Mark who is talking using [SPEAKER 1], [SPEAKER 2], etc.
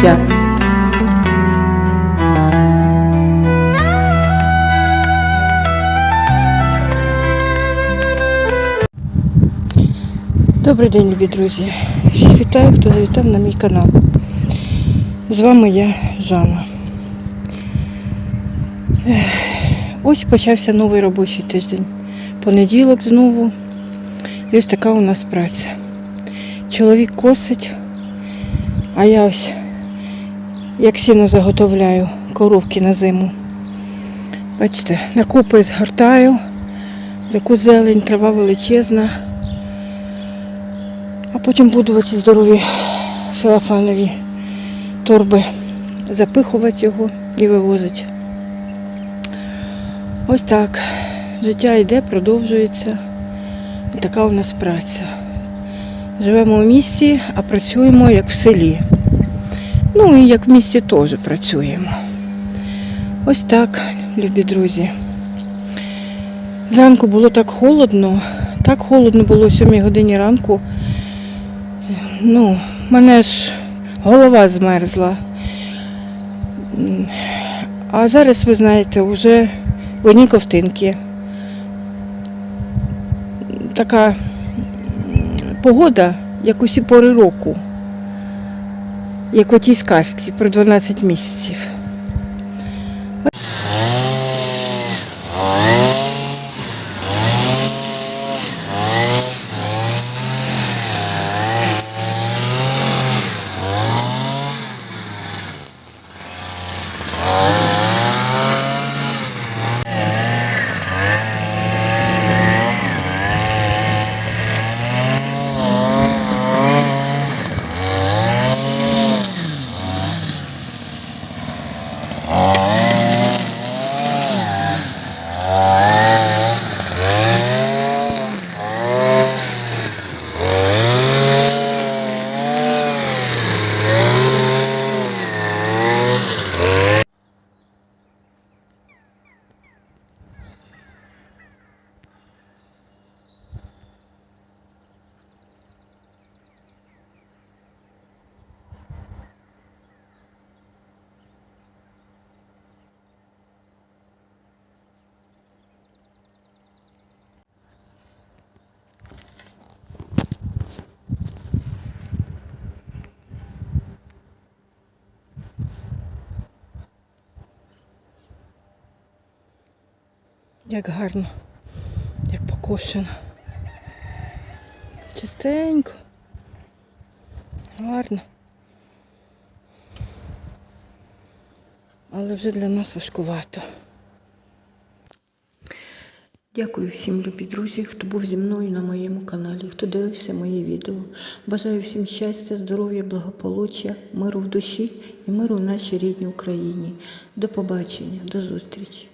[SPEAKER 1] життя. Добрий день, любі друзі. Всіх вітаю, хто завітав на мій канал. З вами я, Жанна. Ось почався новий робочий тиждень. Понеділок знову. І ось така у нас праця. Чоловік косить, а я ось як сіно заготовляю коровки на зиму. Бачите, на купи згортаю, таку зелень, трава величезна. А потім буду в здорові селофанові торби запихувати його і вивозити. Ось так. Життя йде, продовжується. І така у нас праця. Живемо в місті, а працюємо як в селі. Ну і як в місті теж працюємо. Ось так, любі друзі. Зранку було так холодно, так холодно було о 7 годині ранку. Ну, мене ж голова змерзла. А зараз, ви знаєте, вже в одній ковтинки. Така погода, як усі пори року, як у тій сказці про 12 місяців. Як гарно, як покошено. Чистенько. Гарно. Але вже для нас важкувато. Дякую всім, любі друзі, хто був зі мною на моєму каналі, хто дивився мої відео. Бажаю всім щастя, здоров'я, благополуччя, миру в душі і миру в нашій рідній Україні. До побачення, до зустрічі.